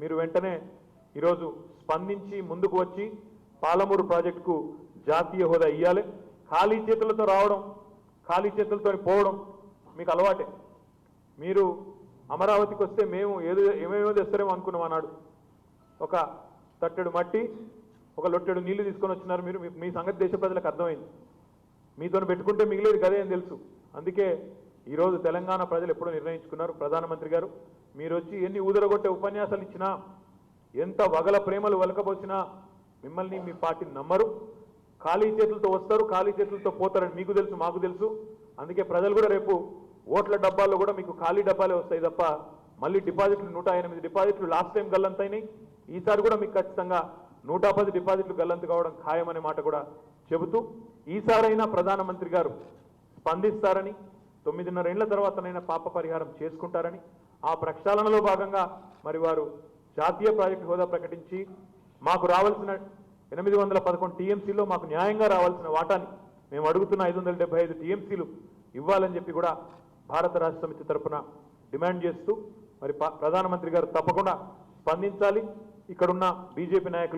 మీరు వెంటనే ఈరోజు స్పందించి ముందుకు వచ్చి పాలమూరు ప్రాజెక్టుకు జాతీయ హోదా ఇవ్వాలి ఖాళీ చేతులతో రావడం ఖాళీ చేతులతో పోవడం మీకు అలవాటే. మీరు అమరావతికి వస్తే మేము ఏదో ఏమేమో తెస్తారేమో అనుకున్నాం అన్నాడు ఒక తట్టెడు మట్టి ఒక లొట్టెడు నీళ్ళు తీసుకొని వచ్చినారు మీరు. మీ- మీ సంగతి దేశ ప్రజలకు అర్థమైంది. మీతో పెట్టుకుంటే మిగిలేదు కదే అని తెలుసు. అందుకే ఈరోజు తెలంగాణ ప్రజలు ఎప్పుడో నిర్ణయించుకున్నారు. ప్రధానమంత్రి గారు మీరు వచ్చి ఎన్ని ఊదరగొట్టే ఉపన్యాసాలు ఇచ్చినా ఎంత వగల ప్రేమలు వలకపోసినా మిమ్మల్ని మీ పార్టీని నమ్మరు. ఖాళీ చేతులతో వస్తారు ఖాళీ చేతులతో పోతారని మీకు తెలుసు మాకు తెలుసు. అందుకే ప్రజలు కూడా రేపు ఓట్ల డబ్బాల్లో కూడా మీకు ఖాళీ డబ్బాలే వస్తాయి తప్ప మళ్ళీ డిపాజిట్లు నూట ఎనిమిది డిపాజిట్లు లాస్ట్ టైం గల్లంతైనాయి ఈసారి కూడా మీకు ఖచ్చితంగా నూట పది డిపాజిట్లు గల్లంతు కావడం ఖాయమనే మాట కూడా చెబుతూ ఈసారైనా ప్రధానమంత్రి గారు స్పందిస్తారని తొమ్మిదిన్నర తర్వాత తర్వాతనైనా పాప పరిహారం చేసుకుంటారని ఆ ప్రక్షాళనలో భాగంగా మరి వారు జాతీయ ప్రాజెక్టు హోదా ప్రకటించి మాకు రావాల్సిన ఎనిమిది వందల పదకొండు టీఎంసీలో మాకు న్యాయంగా రావాల్సిన వాటాని మేము అడుగుతున్న ఐదు వందల డెబ్బై ఐదు టీఎంసీలు ఇవ్వాలని చెప్పి కూడా భారత రాష్ట్ర సమితి తరపున డిమాండ్ చేస్తూ మరి ప్రధానమంత్రి గారు తప్పకుండా స్పందించాలి. ఇక్కడున్న బీజేపీ నాయకులు